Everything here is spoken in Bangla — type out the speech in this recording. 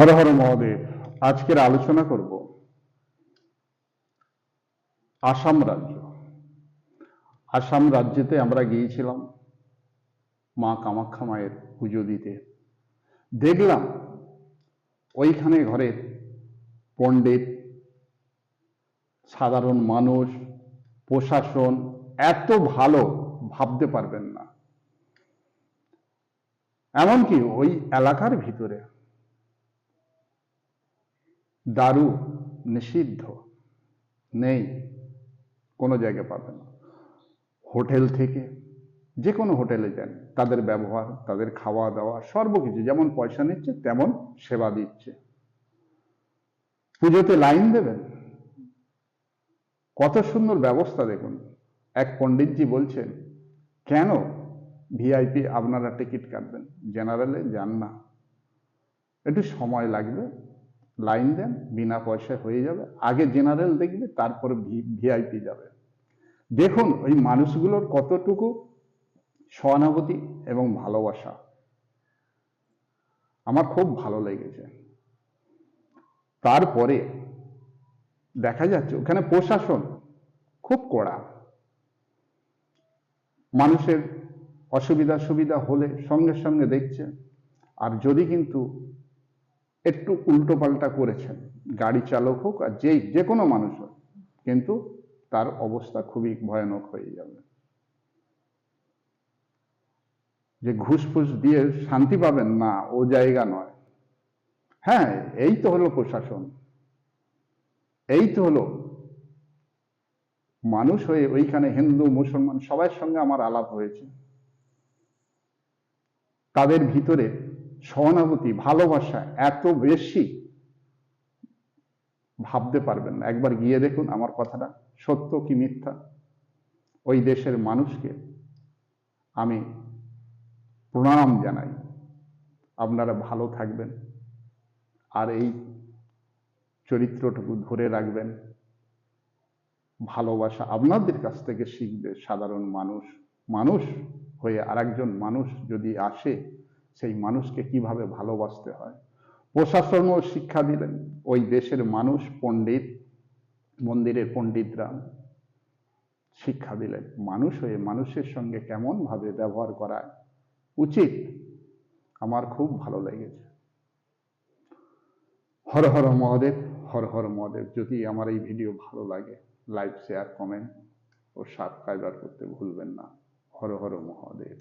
হর হর মহাদেব, আজকের আলোচনা করব আসাম রাজ্য। আসাম রাজ্যেতে আমরা গিয়েছিলাম মা কামাখ্যা মায়ের পুজো দিতে। দেখলাম ওইখানে ঘরের পণ্ডিত, সাধারণ মানুষ, প্রশাসন, এত ভালো ভাবতে পারবেন না। এমনকি ওই এলাকার ভিতরে দারু নিষিদ্ধ নেই, কোনো জায়গায় পাবেন হোটেল থেকে যে কোনো হোটেলে যান, তাদের ব্যবহার, তাদের খাওয়া দাওয়া সর্বকিছু যেমন পয়সা নিচ্ছে, তেমন সেবা দিচ্ছে। পুজোতে লাইন দেবেন? কত সুন্দর ব্যবস্থা দেখুন। এক পণ্ডিতজি বলছেন, কেন ভিআইপি আপনারা টিকিট কাটবেন? জেনারেলে যান না। একটু সময় লাগবে লাইন দেন, বিনা পয়সায় হয়ে যাবে। আগে জেনারেল দেখবে, তারপরে ভিআইপি যাবে। দেখুন, ওই মানুষগুলোর কতটুকু সহানুভূতি এবং ভালোবাসা। আমার খুব ভালো লেগেছে। তারপরে দেখা যাচ্ছে, ওখানে প্রশাসন খুব কড়া। মানুষের অসুবিধা সুবিধা হলে সঙ্গে সঙ্গে দেখছে। আর যদি কিন্তু একটু উল্টো পাল্টা করেছেন। গাড়ি চালক হোক আর যেই, যে কোনো মানুষ হোক। কিন্তু তার অবস্থা খুবই ভয়ানক হয়ে যাবে। যে ঘুষ ফুস দিয়ে শান্তি পাবেন না, ও জায়গা নয়। হ্যাঁ এই তো হলো প্রশাসন। এই তো হলো মানুষ হয়ে ওইখানে হিন্দু, মুসলমান সবার সঙ্গে আমার আলাপ হয়েছে। তাদের ভিতরে সহানুভূতি, ভালোবাসা এত বেশি, ভাবতে পারবেন না। একবার গিয়ে দেখুন আমার কথাটা, সত্য কি মিথ্যা? ওই দেশের মানুষকে আমি প্রণাম জানাই। আপনারা ভালো থাকবেন আর এই চরিত্রটুকু ধরে রাখবেন। ভালোবাসা আপনাদের কাছ থেকে শিখবে সাধারণ মানুষ। মানুষ হয়ে আরেকজন মানুষ যদি আসে সেই মানুষকে কীভাবে ভালোবাসতে হয়? প্রশাসনও শিক্ষা দিলেন, ওই দেশের মানুষ পণ্ডিত, মন্দিরের পণ্ডিতরা শিক্ষা দিলেন। মানুষ হয়ে মানুষের সঙ্গে কেমন ভাবে ব্যবহার করা উচিত? আমার খুব ভালো লেগেছে। হর হর মহাদেব, হর হর মহাদেব, যদি আমার এই ভিডিও ভালো লাগে লাইক শেয়ার কমেন্ট ও সাবস্ক্রাইবার করতে ভুলবেন না। হর হর মহাদেব।